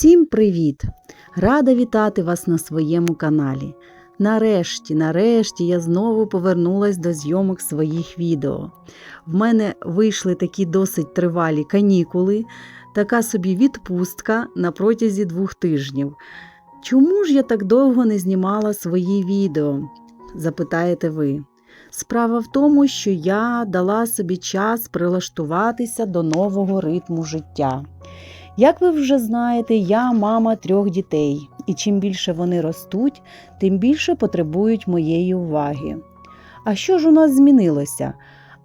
Усім привіт! Рада вітати вас на своєму каналі. Нарешті, нарешті я знову повернулась до зйомок своїх відео. В мене вийшли такі досить тривалі канікули, така собі відпустка на протязі двох тижнів. Чому ж я так довго не знімала свої відео? запитаєте ви. Справа в тому, що я дала собі час прилаштуватися до нового ритму життя. Як ви вже знаєте, я мама трьох дітей, і чим більше вони ростуть, тим більше потребують моєї уваги. А що ж у нас змінилося?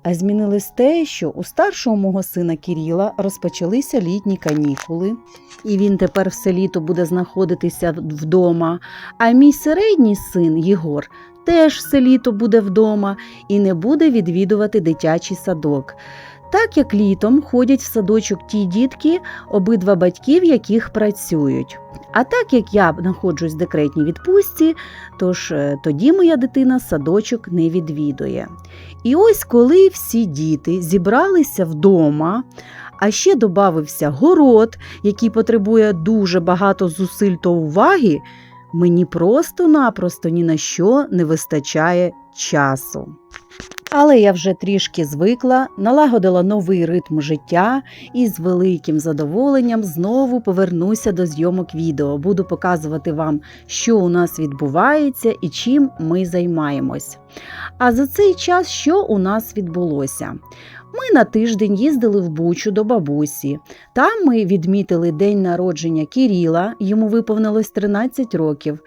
А змінилось те, що у старшого мого сина Кіріла розпочалися літні канікули, і він тепер все літо буде знаходитися вдома. А мій середній син Єгор теж все літо буде вдома і не буде відвідувати дитячий садок. Так як літом ходять в садочок ті дітки, обидва батьків яких працюють. А так як я знаходжусь в декретній відпустці, тож е, тоді моя дитина садочок не відвідує. І ось коли всі діти зібралися вдома, а ще додався город, який потребує дуже багато зусиль та уваги, мені просто-напросто ні на що не вистачає часу. Але я вже трішки звикла, налагодила новий ритм життя і з великим задоволенням знову повернуся до зйомок відео. Буду показувати вам, що у нас відбувається і чим ми займаємось. А за цей час що у нас відбулося? Ми на тиждень їздили в Бучу до бабусі. Там ми відмітили день народження Кіріла, йому виповнилось 13 років.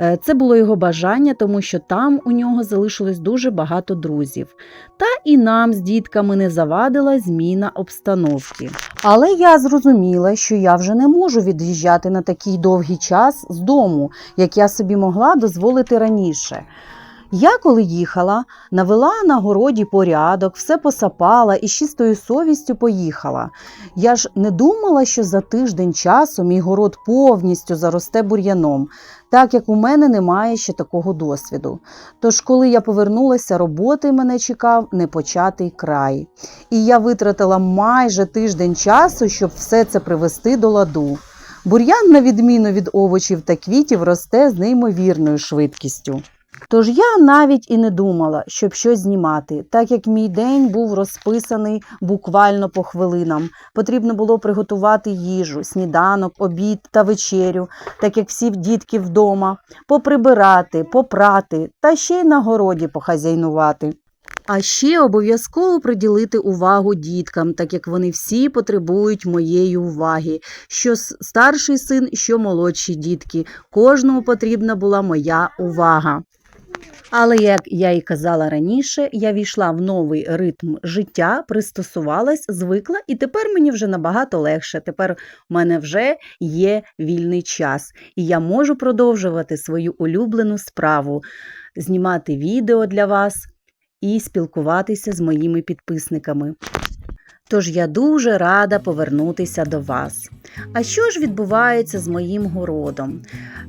Е, Це було його бажання, тому що там у нього залишилось дуже багато друзів. Та і нам з дітками не завадила зміна обстановки. Але я зрозуміла, що я вже не можу від'їжджати на такий довгий час з дому, як я собі могла дозволити раніше. Я, коли їхала, навела на городі порядок, все посапала і з чистою совістю поїхала. Я ж не думала, що за тиждень часу мій город повністю заросте бур'яном, так як у мене немає ще такого досвіду. Тож, коли я повернулася, роботи мене чекав непочатий край. І я витратила майже тиждень часу, щоб все це привести до ладу. Бур'ян, на відміну від овочів та квітів, росте з неймовірною швидкістю. Тож я навіть і не думала, щоб щось знімати, так як мій день був розписаний буквально по хвилинам. Потрібно було приготувати їжу, сніданок, обід та вечерю, так як всі дітки вдома, поприбирати, попрати та ще й на городі похазяйнувати. А ще обов'язково приділити увагу діткам, так як вони всі потребують моєї уваги. Що старший син, що молодші дітки. Кожному потрібна була моя увага. Але, як я і казала раніше, я війшла в новий ритм життя, пристосувалась, звикла, і тепер мені вже набагато легше. Тепер у мене вже є вільний час, і я можу продовжувати свою улюблену справу, знімати відео для вас і спілкуватися з моїми підписниками. Тож я дуже рада повернутися до вас. А що ж відбувається з моїм городом?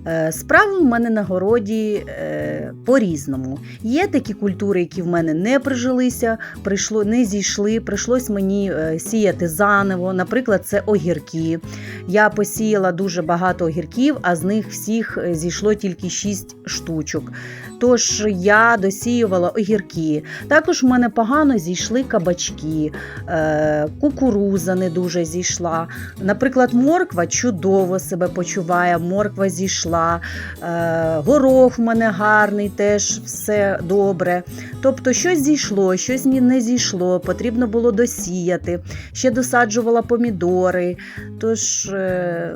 Е, Справи в мене на городі е, по-різному. Є такі культури, які в мене не прижилися, прийшло, не зійшли, прийшлось мені е, сіяти заново. Наприклад, це огірки. Я посіяла дуже багато огірків, а з них всіх зійшло тільки 6 штучок. Тож я досіювала огірки. Також в мене погано зійшли кабачки, е, кукуруза не дуже зійшла. Наприклад, морква чудово себе почуває, морква зійшла, е, горох в мене гарний, теж все добре. Тобто, щось зійшло, щось не зійшло, потрібно було досіяти. Ще досаджувала помідори. Тож е,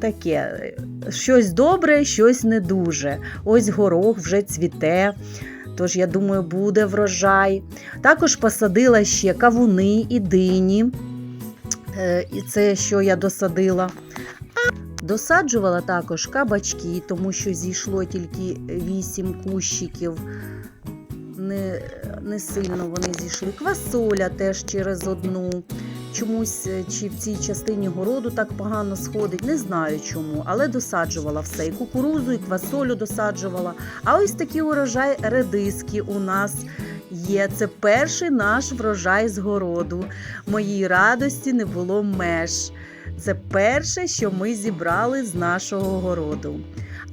таке, щось добре, щось не дуже. Ось горох вже цвіте. Тож, я думаю, буде врожай. Також посадила ще кавуни і дині. Е, І це що я досадила. Досаджувала також кабачки, тому що зійшло тільки 8 кущиків. Не, не сильно вони зійшли. Квасоля теж через одну. Чомусь е, чи в цій частині городу так погано сходить, не знаю чому, але досаджувала все. І кукурузу, і квасолю досаджувала. А ось такі урожай редиски у нас є. Це перший наш врожай з городу. Моїй радості не було меж. Це перше, що ми зібрали з нашого городу.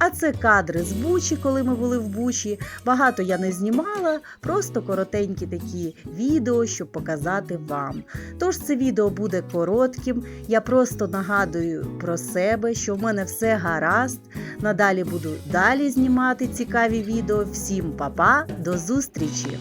А це кадри з Бучі, коли ми були в Бучі. Багато я не знімала, просто коротенькі такі відео, щоб показати вам. Тож це відео буде коротким. Я просто нагадую про себе, що в мене все гаразд. Надалі буду далі знімати цікаві відео. Всім па-па, до зустрічі!